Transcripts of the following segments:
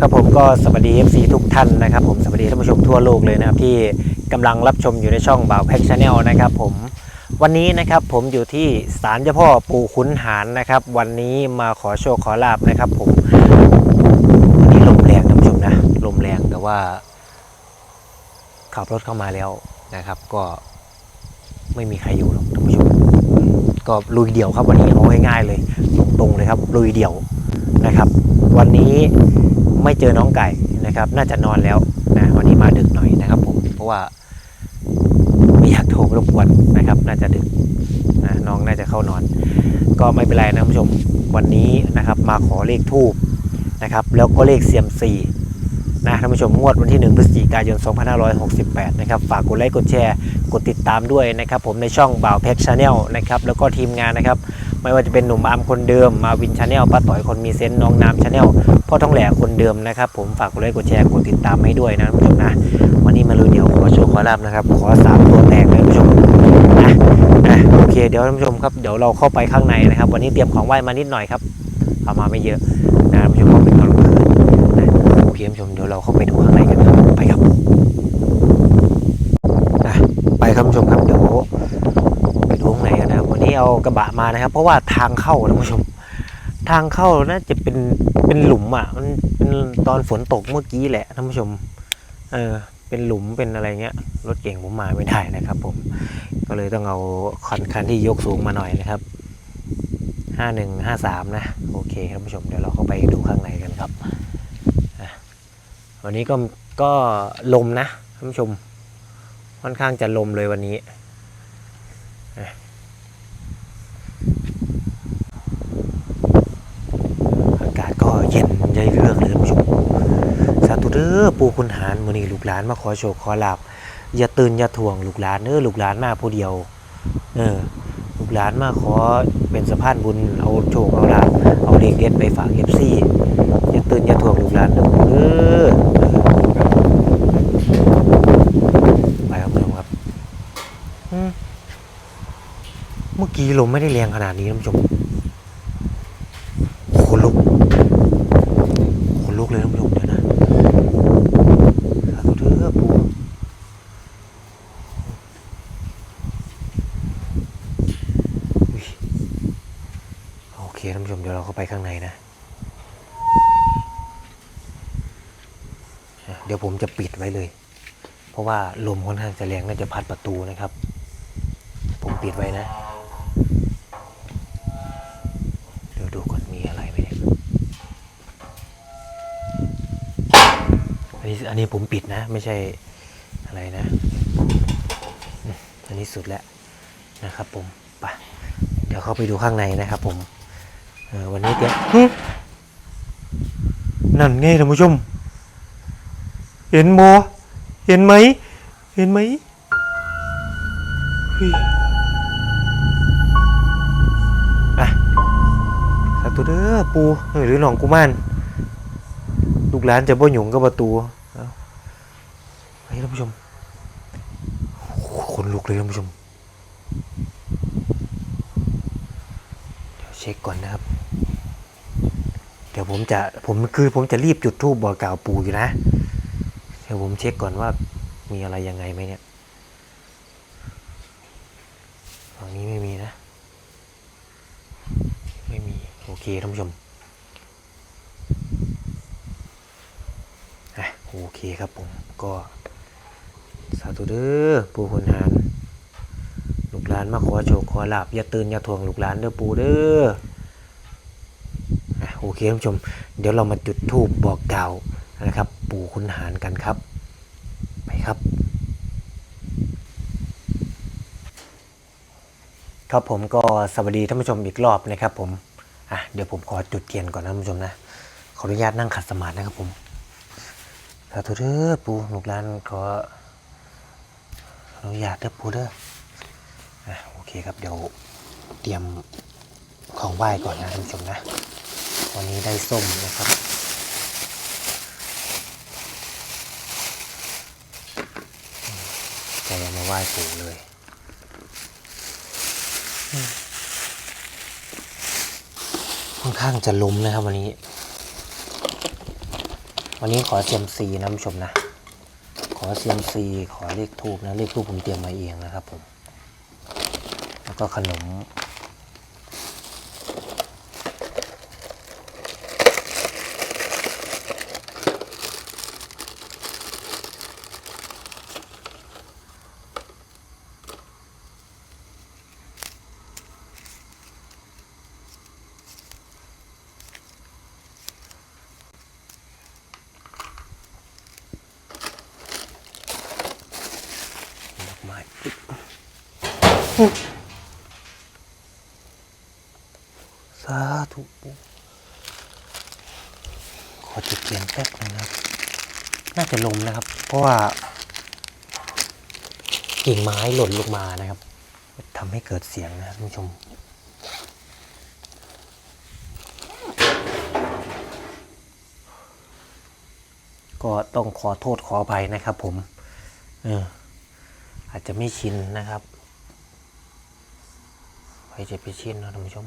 ครับผมก็สวัสดี FC ทุกท่านนะครับผมสวัสดีท่านผู้ชมทั่วโลกเลยนะครับที่กำลังรับชมอยู่ในช่องบ่าวแพ็กชาแนลนะครับผมวันนี้นะครับผมอยู่ที่ศาลเจ้าพ่อปู่ขุนหารนะครับ วันนี้มาขอโชคขอลาบนะครับ ผมวันนี้ลมแรงท่านผู้ชมนะลมแรงแต่ว่า ขับรถเข้ามาแล้วนะครับ ก็ไม่มีใครอยู่หรอกท่านผู้ชมอืมก็ลุยเดี่ยวครับวันนี้เอาง่ายๆเลย ตรงๆเลยครับลุยเดี่ยวนะครับ วันนี้ ไม่เจอน้องไก่นะครับ น่าจะนอนแล้วนะวันนี้มาดึกหน่อยนะครับผมเพราะว่าไม่อยากโทรรบกวนนะครับ น่าจะดึกนะน้องน่าจะเข้านอน ก็ไม่เป็นไรนะคุณผู้ชมวันนี้นะครับ มาขอเลขทูบนะครับ แล้วก็เลขเซียมซีนะท่านผู้ชมงวดวันที่ 1 พฤศจิกายน 2568 นะครับ ฝากกดไลค์กดแชร์ กดติดตามด้วยนะครับ ผมในช่องบ่าวแพ็กชาแนลนะครับ แล้วก็ทีมงานนะครับ ไม่ว่าจะเป็นหนุ่มอามคนเดิม มาวินชาแนลป้าต่อยคนมีเซนต์น้องน้ำชาแนลพ่อท้องแหล่คนเดิมนะครับผมฝากกดไลค์กดแชร์กดติดตามให้ด้วยนะท่านผู้ชมนะ วันนี้มาลุยเดี๋ยวขอโชว์ขอลาบนะครับ ขอสามตัวแตกเลยท่านผู้ชมนะนะโอเคเดี๋ยวท่านผู้ชมครับเดี๋ยวเราเข้าไปข้างในนะครับ วันนี้เตรียมของไหว้มานิดหน่อยครับเอามาไม่เยอะนะท่านผู้ชมเพราะเป็นอนกลางคืนนะโอเคท่านผู้ชมเดี๋ยวเราเข้าไปดูข้างในกันครับไปครับนะไปครับท่านผู้ชมครับเดี๋ยว ไปดูข้างในกันนะครับวันนี้เอา กระบะมานะครับ เพราะว่าทางเข้าท่านผู้ชม ทางเข้าน่าจะเป็นเป็นหลุมอะมันเป็นตอนฝนตกเมื่อกี้แหละท่านผู้ชม เออเป็นหลุมเป็นอะไรเงี้ยรถเก่งผมมาไม่ได้นะครับ ผม ก็เลยต้องเอาคันคันที่ยกสูงมาหน่อยนะครับห้าหนึ่งห้าสามนะโอเคท่านผู้ชมเดี๋ยวเราเข้าไปดูข้างในกันครับวันนี้ก็ก็ลมนะท่านผู้ชม ค่อนข้างจะลมเลยวันนี้ อากาศก็เย็นใจเรือกเลยท่านผู้ชมสาธุเด้อปู่คุณหารมื้อนี้ลูกหลานมาขอโชคขอลาบอย่าตื่นอย่าถ่วงลูกหลานเด้อลูกหลานมาผู้เดียว เออ ลูกหลานมาขอเป็นสะพานบุญเอาโชคเอาลาบเอาเลขเด็ดไปฝาก FC อย่าตื่นอย่าถ่วงลูกหลานเด้อเออไปครับท่านผู้ชมครับเมื่อกี้ลมไม่ได้แรงขนาดนี้ท่านผู้ชม ขนลุกขนลุกเลยท่านผู้ชมเดี๋ยวนะสาธุเด้อปู่อุ๊ยโอเคท่านผู้ชมเดี๋ยวเราเข้า ไปข้างในนะ เดี๋ยวผมจะปิดไว้เลย เพราะว่าลมค่อนข้างจะแรงน่าจะพัดประตูนะครับ ผมปิดไว้นะ เดี๋ยวดูก่อนมีอะไรไหมเนี่ยอันนี้อันนี้ผมปิดนะ ไม่ใช่อะไรนะ อันนี้สุดแล้วนะครับผมไปเดี๋ยวเข้าไปดูข้างในนะครับผม วันนี้เตรียมหึนั่นไงท่านผู้ชม เห็นโมเห็นไหม เห็นไหมเฮ้อะสาธุเด้อปูหรือหนองกุมารลูกหลานจะบ่หยุงกับประตูเอาไปท่านผู้ชมโอ้โหขนลุกเลยท่านผู้ชม เดี๋ยวเช็คก่อนนะครับ เดี๋ยวผมจะผมคือผมจะรีบจุดธูปบอกกล่าวปู่อยู่นะ เดี๋ยวผมเช็คก่อนว่ามีอะไรยังไงไหมเนี่ยฝั่งนี้ไม่มีนะ ไม่มี โอเคท่านผู้ชมอะโอเคครับผม ก็สาธุเด้อปู่คนหานานมาขอโชคขอลาบอย่าตื่นอย่าถ่วงลูกหลานเด้อปู่เด้อโอเคท่านผู้ชม เดี๋ยวเรามาจุดธูปบอกกล่าวนะครับ ปู่คุณหารกันครับ ไปครับ ครับผมก็สวัสดีท่านผู้ชมอีกรอบนะครับ ผมอะเดี๋ยวผมขอจุดเทียนก่อนนะท่านผู้ชมนะขออนุญาตนั่งขัดสมาธินะครับผมสาธุเด้อปู่ลูกหลานขออนุญาตเด้อปูเด้อ เคครับเดี๋ยวเตรียมของไหว้ก่อนนะท่านผู้ชมนะวันนี้ได้ส้มนะครับจะเอามาไหว้ปู่เลยค่อนข้างจะล้มนะครับวันนี้ วันนี้ขอเซียมซีนะผู้ชมนะ ขอเซียมซีขอเลขทูบนะเลขทูบผมเตรียมมาเองนะครับผม ก็ขนม ดอกไม้สาธุขอจุดเทียนแป๊บนึงนะครับ น่าจะลมนะค ราะว่า กิ่งไม้หล่นลงมานะครับทำให้เกิดเสียงนะครับท่านผู้ชมก็ต้องขอโทษขออภัยนะครับผมเอออาจจะไม่ชินนะครับใครจะไปชินนะท่านผู้ชม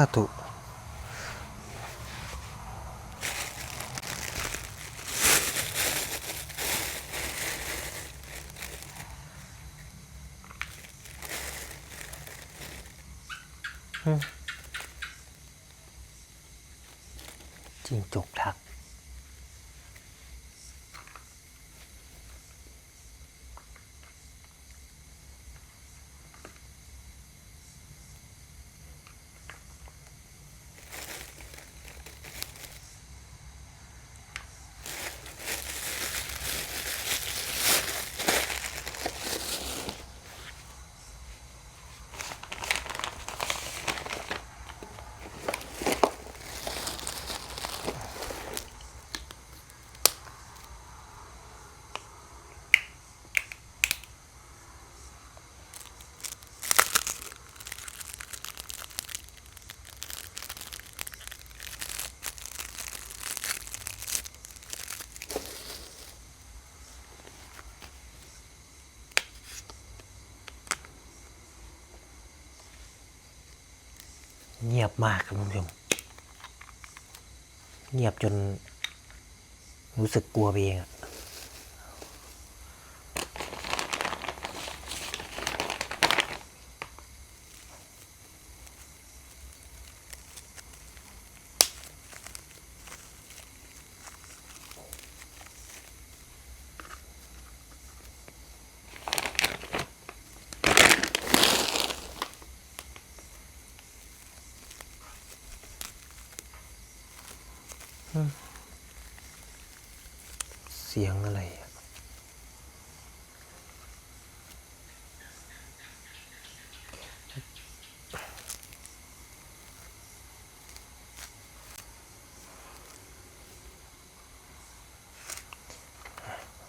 าธุจิงจกทัก เงียบมากครับคุณผู้ชม เงียบจนรู้สึกกลัวไปเองอะ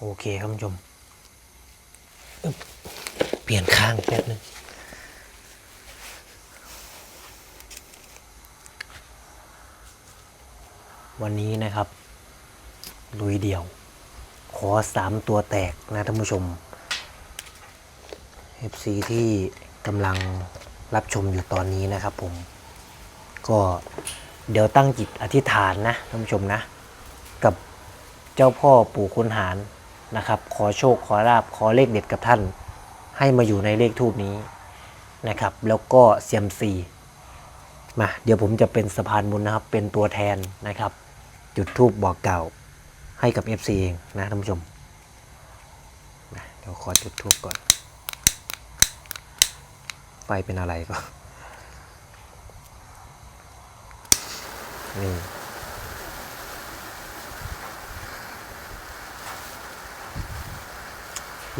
โอเคครับคุณผู้ชม เปลี่ยนข้างแป๊บนึงวันนี้นะครับ ลุยเดี่ยว ขอสามตัวแตกนะท่านผู้ชม FC ที่กำลังรับชมอยู่ตอนนี้นะครับผม ก็เดี๋ยวตั้งจิตอธิษฐานนะท่านผู้ชมนะ กับเจ้าพ่อปู่คุณหาร นะครับ ขอโชคขอลาบขอเลขเด็ดกับท่าน ให้มาอยู่ในเลขทูปนี้นะครับ แล้วก็เซียมซีมาเดี๋ยวผมจะเป็นสะพานบุญนะครับ เป็นตัวแทนนะครับ จุดทูปบอกเก่าให้กับ FC เองนะท่านผู้ชมนะเดี๋ยวขอจุดทูบก่อน ไฟเป็นอะไรก็นี่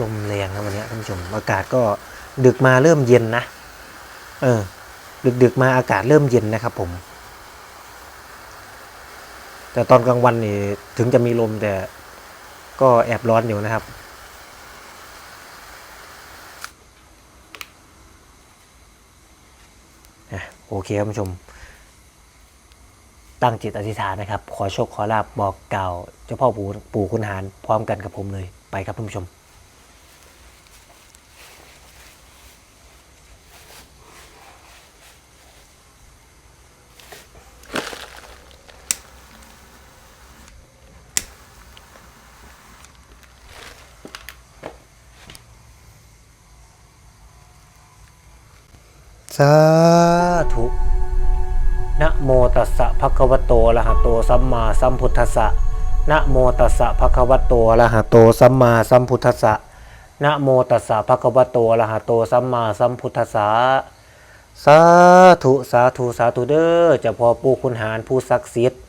ลมแรงนะวันนี้ท่านผู้ชมอากาศก็ดึกมาเริ่มเย็นนะ เออ ดึกดึกๆมาอากาศเริ่มเย็นนะครับผม แต่ตอนกลางวันนี่ถึงจะมีลมแต่ก็แอบร้อนอยู่นะครับโอเคครับผู้ชม ตั้งจิตอธิษฐานนะครับ ขอโชคขอลาบบอกกล่าวเจ้าพ่อปู่ปู่คุณหารพร้อมกันกับผมเลยไปครับท่านผู้ชม สาธุนะโมตัสสะภะคะวะโตอะระหะโตสัมมาสัมพุทธัสสะนะโมตัสสะภะคะวะโตอะระหะโตสัมมาสัมพุทธัสสะนะโมตัสสะภะคะวะโตอะระหะโตสัมมาสัมพุทธัสสะสาธุสาธุสาธุเด้อจ้าพ่อปูคุณหารผู้ศักดิ์สิทธิ์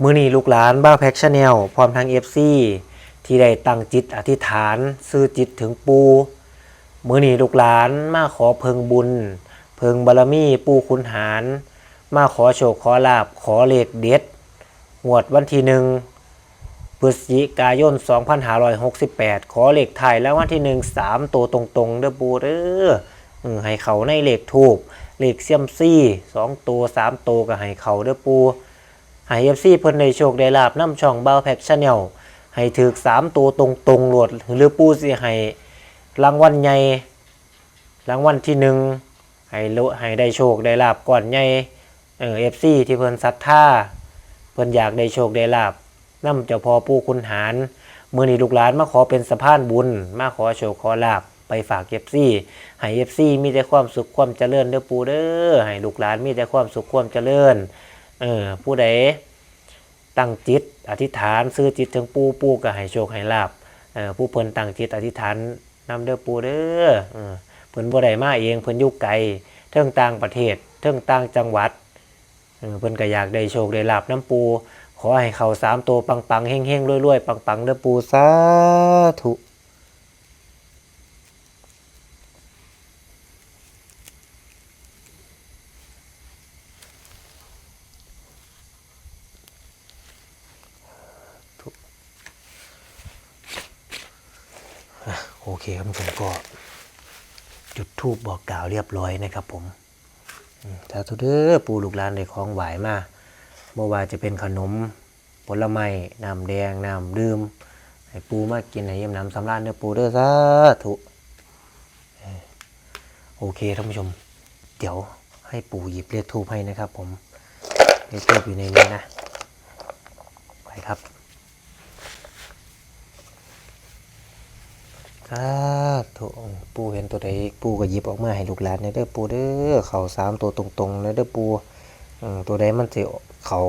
มือนีลูกหลานบ้าแพ็กชาแนลพร้อมทางเอฟซีที่ได้ตั้งจิตอธิษฐาน ซื้อจิตถึงปู มือนีลูกหลานมาขอเพิงบุญ เพิงบารมีปูคุณหาร มาขอโชคขอลาบขอเลขเด็ดงวดวันที่หนึ่งพฤศจิกายน 2568 ขอเลขไทยแล้ววันที่หนึ่งสามตัวตรงๆเด้อปูเด้อให้เขาในเลขทูบเลขเซียมซี่สองตัวสามตัวก็ให้เขาเด้อปูให้เอฟซีเพิ่นได้โชคได้ลาบน้ำช่องเบาแพ็กชาแนลให้ถือสามตัวตรงๆโหลดหรือปูสิให้ รางวัลใหญ่รางวัลที่หนึ่งให้โลให้ได้โชคได้ลาบก่อนใหญ่เออเอฟซีที่เพิ่นศรัทธาเพิ่นอยากได้โชคได้ลาบน้ำเจ้าพ่อปู่คุณหารมือนี้ลูกหลานมาขอเป็นสะพานบุญ มาขอโชคขอลาบไปฝากเอฟซีให้เอฟซีมีแต่ความสุขความเจริญเด้อปูเด้อให้ลูกหลานมีแต่ความสุขความเจริญเออผู้ใดตั้งจิต อธิษฐานซื้อจิตถึงปูปูก็ให้โชคให้ลาบเออผู้เพิ่นตั้งจิตอธิษฐาน นำเด้อปูเด้อเพิ่นบ่ได้มาเองเพิ่นอยู่ไกลเทิงต่างประเทศเทิงต่างจังหวัดเออเพิ่นก็อยากได้โชคได้ลาบน้ำปู ขอให้เขาสามตัวปังๆเฮงๆรวยๆปังๆเด้อปูสาธุโอเคครับผมก็ จุดทูบบอกกล่าว เรียบร้อยนะครับผมอืมสาธุเด้อปูลูกหลานได้ของไหวมาเมื่อวาจะเป็นขนมผลไม้น้ำแดงน้ำดื่มให้ปูมากินให้เยี่ยมน้ำสำราญเด้อปูเด้อสาธุโอเคท่านผู้ชม เดี๋ยวให้ปูหยิบเลขทูบให้นะครับผมเลขทูบอยู่ในนี้นะไปครับ สาธุปูเห็นตัวใดปูก็หยิบออกมาให้ลูกหลานเนี่ยเด้อปูเด้อเข่าสามตัวตรงๆเลยเด้อปูตัวใดมันสิเข่า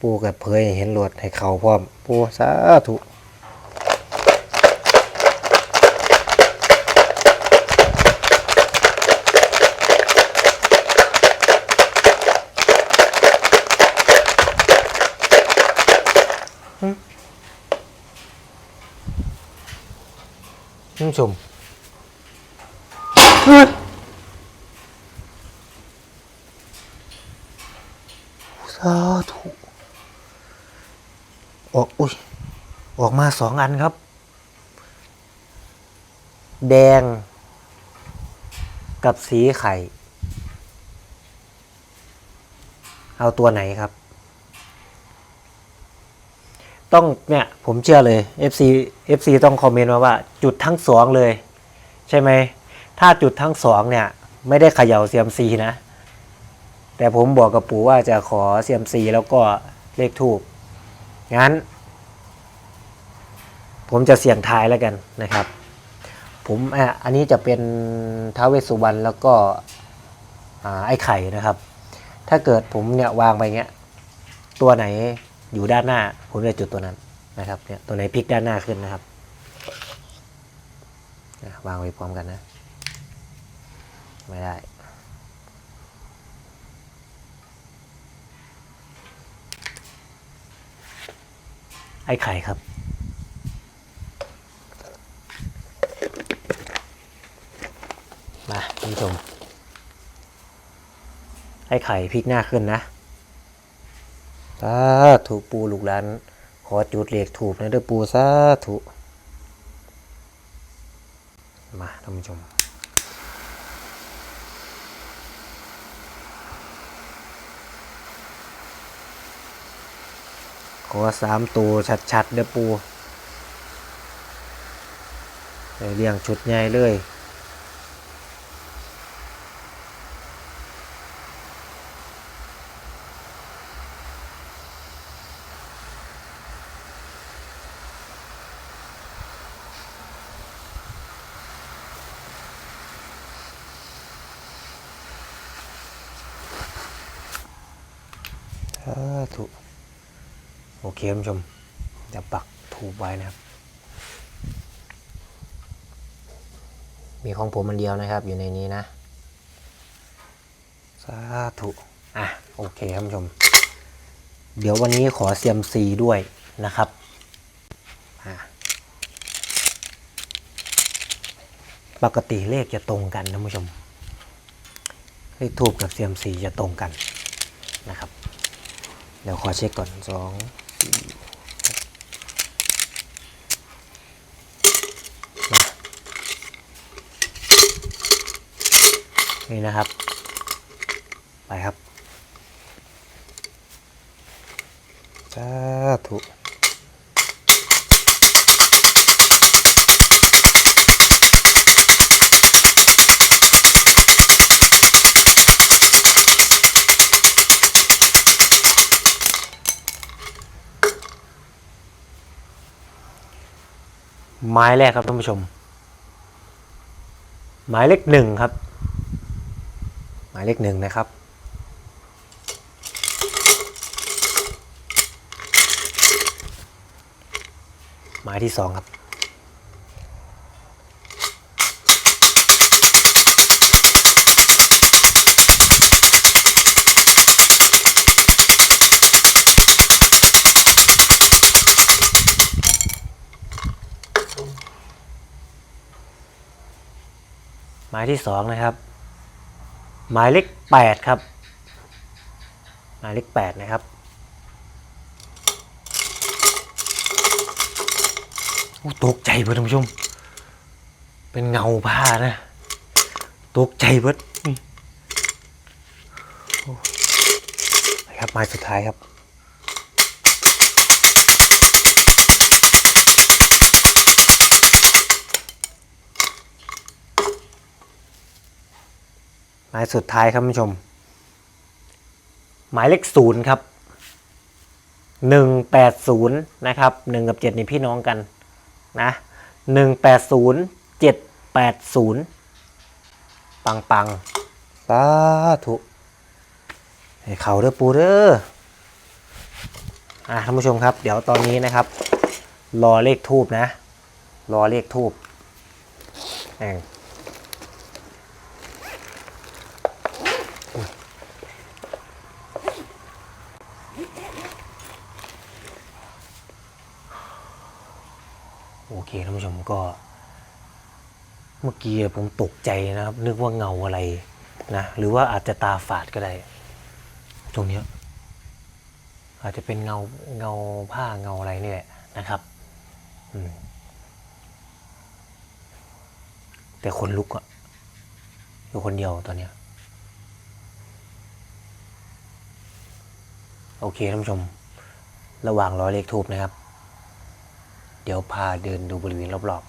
ปูกับเผยเห็นหลวดให้เข่าพร้อมปูสาธุ ท่านผู้ชมสาธุออกอุ้ยออกมาสองอันครับ แดง กับสีไข่ เอาตัวไหนครับ ต้องเนี่ยผมเชื่อเลย FC FC ต้องคอมเมนต์มาว่าจุดทั้งสองเลย ใช่ไหมถ้าจุดทั้งสองเนี่ย ไม่ได้เขย่าเซียมซีนะ แต่ผมบอกกับปู่ว่าจะขอเซียมซีแล้วก็เลขทูบงั้น ผมจะเสี่ยงทายแล้วกันนะครับ ผมอะอันนี้จะเป็นท้าวเวสสุวรรณแล้วก็ไอ้ไข่นะครับ ถ้าเกิดผมเนี่ยวางไปเงี้ยตัวไหน อยู่ด้านหน้า ผมจะจุดตัวนั้นนะครับเนี่ยตัวไหนพลิกด้านหน้าขึ้นนะครับวางไว้พร้อมกันนะ ไม่ได้ไอ้ไข่ครับ มาท่านผู้ชม ไอ้ไข่พลิกหน้าขึ้นนะาถูกปูลูกหลานขอจุดเหล็กถูกนะเด้อปูสาถูกมาท่านผู้ชมขอสามตัวชัดๆเด้อปูเรียงชุดใหญ่เลย ท่านผู้ชมจะปักถูกไว้นะครับ มีของผมมันเดียวนะครับ อยู่ในนี้นะ สาธุอะโอเคท่านผู้ชม เดี๋ยววันนี้ขอเซียมซีด้วยนะครับปกติเลขจะตรงกันท่านผู้ชม เลขทูบกับเซียมซีจะตรงกันนะครับ เดี๋ยวขอเช็คก่อนสอง นี่นะครับ ไปครับสาธุ ไม้แรกครับท่านผู้ชม หมายเลขหนึ่งครับ หมายเลขหนึ่งนะครับ หมายที่สองครับ หมายที่สองนะครับ หมายเลขแปดครับ หมายเลขแปดนะครับโอ้ตกใจเบิดท่านผู้ชม เป็นเงาผ้านะ ตกใจเบิดนี่อ้ไปครับไม้สุดท้ายครับ หมายสุดท้ายครับผู้ชม หมายเลขศูนย์ครับหนึ่งแปดศูนย์นะครับหนึ่งกับเจ็ดนี่พี่น้องกันนะหนึ่งแปดศูนย์เจ็ดแปดศูนย์ปังปังสาธุให้เขาเด้อปูเด้ออะท่านผู้ชมครับ เดี๋ยวตอนนี้นะครับ รอเลขทูบนะ รอเลขทูบแอง โอเคท่านผู้ชม ก็เมื่อกี้ผมตกใจนะครับ นึกว่าเงาอะไรนะหรือว่าอาจจะตาฝาดก็ได้ ตรงนี้อาจจะเป็นเงาเงาผ้าเงาอะไรนี่แหละนะครับแต่คนลุกอะอยู่คนเดียวตอนเนี้ยโอเคท่านผู้ชม ระหว่างรอเลขทูบนะครับ เดี๋ยวพาเดินดูบริเวณรอบ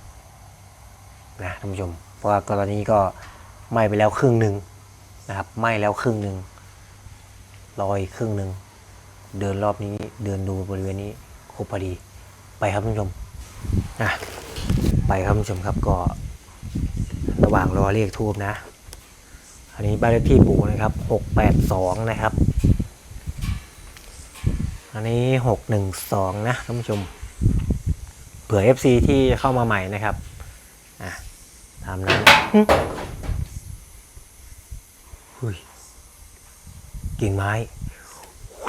ๆนะท่านผู้ชม เพราะว่าตอนนี้ก็ไหม้ไปแล้วครึ่งหนึ่งนะครับไหม้แล้วครึ่งหนึ่งลอยครึ่งหนึ่งเดินรอบนี้เดินดูบริเวณนี้ครบพอดีไปครับท่านผู้ชมนะไปครับท่านผู้ชมครับก็ระหว่างรอเรียกทูบนะ อันนี้บ้านเลขที่ปู่นะครับหกแปดสองนะครับ อันนี้หกหนึ่งสองนะท่านผู้ชม ผื่อ FC ที่เข้ามาใหม่นะครับอะตามนั้นหุยกิ่งไม้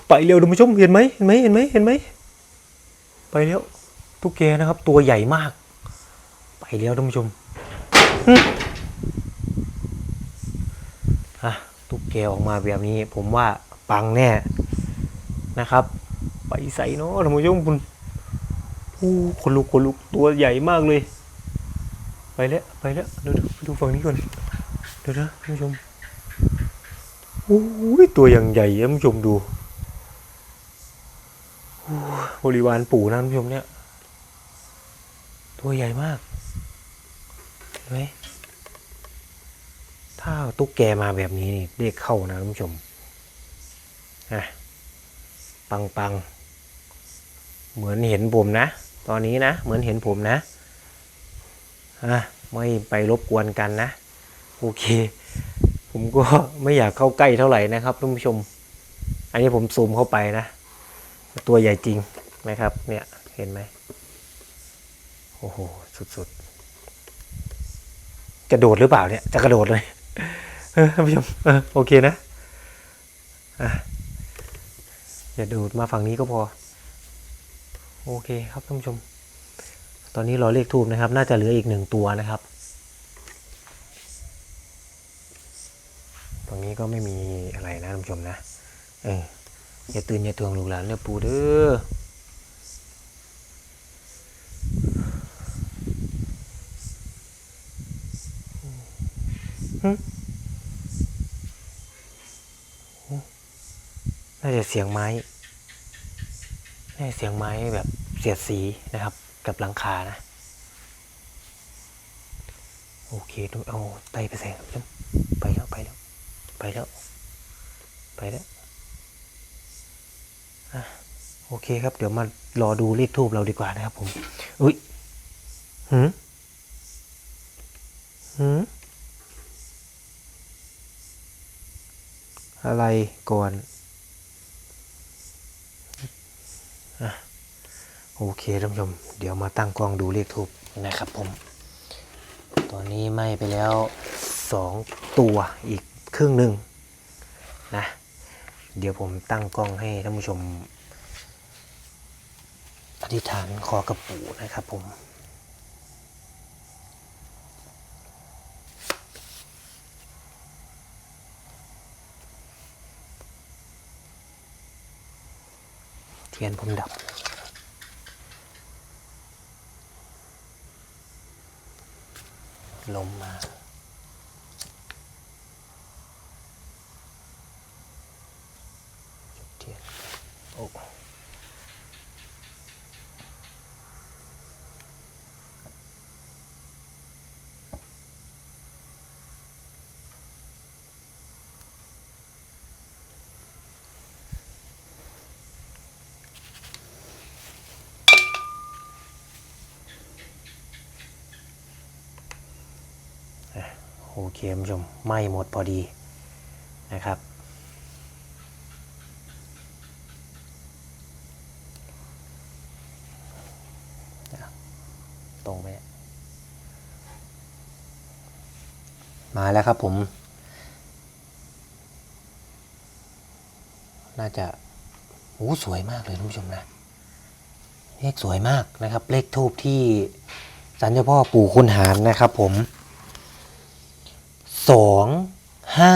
ไปเร็วท่านผู้ชมเห็นไหมเห็นไหมเห็นไหมเห็นไหมไปแล้วตุ๊กแกนะครับ ตัวใหญ่มาก ไปแล้วท่านผู้ชมหึอะตุ๊กแกออกมาแบบนี้ ผมว่าปังแน่นะครับ ไปใส่เนาะท่านผู้ชมคุณ โอ้คนลุกคนลุกตัวใหญ่มากเลย ไปแล้วไปแล้วดี๋ยวเดี๋ยวไปดูฝั่งนี้ก่อนเดี๋ยวนะท่านผู้ชมโอ้ยตัวอย่างใหญ่ท่านผู้ชมดูโอ้ยบริวารปู่นะท่านผู้ชมเนี่ย ตัวใหญ่มากเห็นไหมถ้าตุ๊กแกมาแบบนี้นี่เรียกเข้านะท่านผู้ชมอะปังปังเหมือนเห็นผมนะ ตอนนี้นะ เหมือนเห็นผมนะอะไม่ไปรบกวนกันนะ โอเค ผมก็ไม่อยากเข้าใกล้เท่าไหร่นะครับท่านผู้ชม อันนี้ผมซูมเข้าไปนะ ตัวใหญ่จริงนะครับ เนี่ยเห็นไหมโอ้โห สุดๆ กระโดดหรือเปล่าเนี่ย จะกระโดดเลยท่านผู้ชมโอเคนะอะอย่าโดดมาฝั่งนี้ก็พอ โอเคครับท่านผู้ชม ตอนนี้รอเลขทูบนะครับ น่าจะเหลืออีกหนึ่งตัวนะครับ ตรงนี้ก็ไม่มีอะไรนะท่านผู้ชมนะ เอออย่าตื่นอย่าทวงลูกหลานเด้อปูเด้อน่าจะเสียงไม้ น่าจะเสียงไม้แบบเสียดสีนะครับ กับหลังคานะ โอเคดูเอาไตไปใส่ครับไปแล้วไปแล้ว ไปแล้ว ไปแล้วอะโอเคครับ เดี๋ยวมารอดูเลขทูบเราดีกว่านะครับผมอุ้ยหืมหืมอะไรก่อนอะ โอเคท่านผู้ชม เดี๋ยวมาตั้งกล้องดูเลขทูบนะครับผม ตอนนี้ไหม้ไปแล้วสองตัวอีกครึ่งหนึ่งนะ เดี๋ยวผมตั้งกล้องให้ท่านผู้ชม อธิษฐานขอกระปูนะครับผมเทียนผมดับ ลมมา โอเคท่านผู้ชมไหม้หมดพอดีนะครับ ตรงไปมาแล้วครับผม น่าจะโอ้สวยมากเลยท่านผู้ชมนะ เลขสวยมากนะครับ เลขทูบที่สันเจ้าพ่อปู่คุณหารนะครับผมสองห้า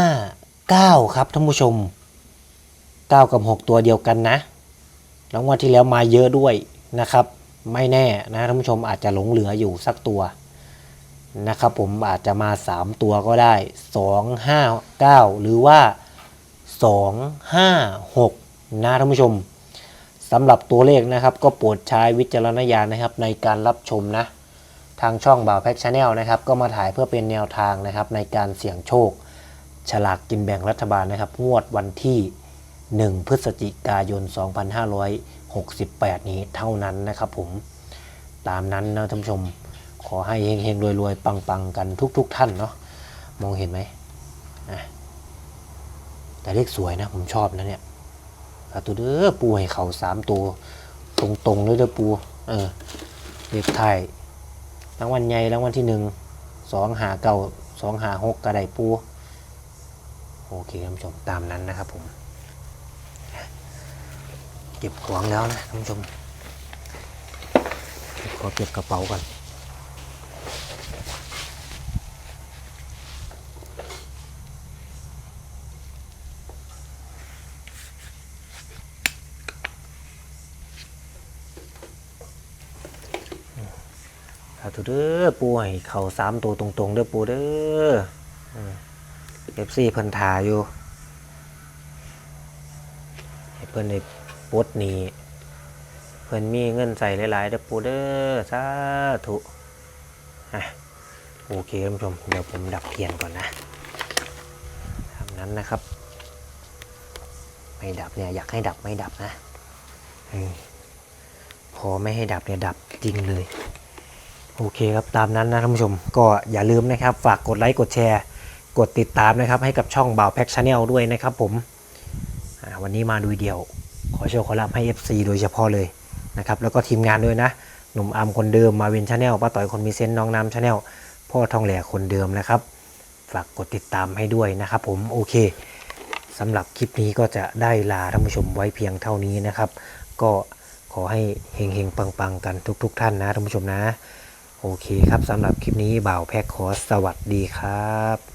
เก้า ครับท่านผู้ชมเก้ากับหกตัวเดียวกันนะแล้วงวันที่แล้วมาเยอะด้วยนะครับ ไม่แน่นะท่านผู้ชมอาจจะหลงเหลืออยู่สักตัวนะครับผมอาจจะมา 3 ตัวก็ได้ 2 5 9 หรือว่า 2 5 6 นะท่านผู้ชมสำหรับตัวเลขนะครับ ก็โปรดใช้วิจารณญาณนะครับ ในการรับชมนะ ทางช่องบ่าวแพ็กชาแนลนะครับ ก็มาถ่ายเพื่อเป็นแนวทางนะครับ ในการเสี่ยงโชค ฉลากกินแบ่งรัฐบาลนะครับงวดวันที่ 1 พฤศจิกายน 2568 นี้เท่านั้นนะครับผมตามนั้นนะท่านผู้ชมขอให้เฮงๆรวยๆ ปังๆ กันทุกๆท่านเนาะมองเห็นไหมแต่เลขสวยนะ ผมชอบนะเนี่ยเอาตัวเด้อปูให้เขาสามตัวตรงๆเลยเด้อปู เออเลขไทยรางวัลใหญ่รางวัลที่หนึ่งสองหาเก่าสองหาหกกระไดปู โอเคท่านผู้ชมตามนั้นนะครับผมเก็บของแล้วนะท่านผู้ชมขอเก็บกระเป๋าก่อนสาธุเด้อปูให้เข่าสามตัวตรงๆเด้อปูเด้อ เอฟซีเพิ่นทาอยู่เพิ่นในปดนี้เพิ่นมีเงินใส่หลายๆเด้อปูเด้อสาธุอะโอเคท่านผู้ชม เดี๋ยวผมดับเทียนก่อนนะทำนั้นนะครับ ไม่ดับเนี่ยอยากให้ดับไม่ดับนะอพอไม่ให้ดับเนี่ยดับจริงเลย โอเคครับตามนั้นนะท่านผู้ชม ก็อย่าลืมนะครับ ฝากกดไลค์กดแชร์ กดติดตามนะครับให้กับช่องบ่าวแพ็กชาแนลด้วยนะครับผมวันนี้มาดูเดียว ขอโชว์ขอรับให้ FC โดยเฉพาะเลยนะครับแล้วก็ทีมงานด้วยนะ หนุ่มอามคนเดิมมาวินชาแนลป้าต่อยคนมีเซนต์น้องน้ำชาแนลพ่อทองแหล่คนเดิมนะครับ ฝากกดติดตามให้ด้วยนะครับผมโอเคสำหรับคลิปนี้ก็จะได้ลาท่านผู้ชมไว้เพียงเท่านี้นะครับ ก็ขอให้เฮงๆปังๆกันทุกๆท่านนะท่านผู้ชมนะ โอเคครับสำหรับคลิปนี้บ่าวแพ็คขอสวัสดีครับ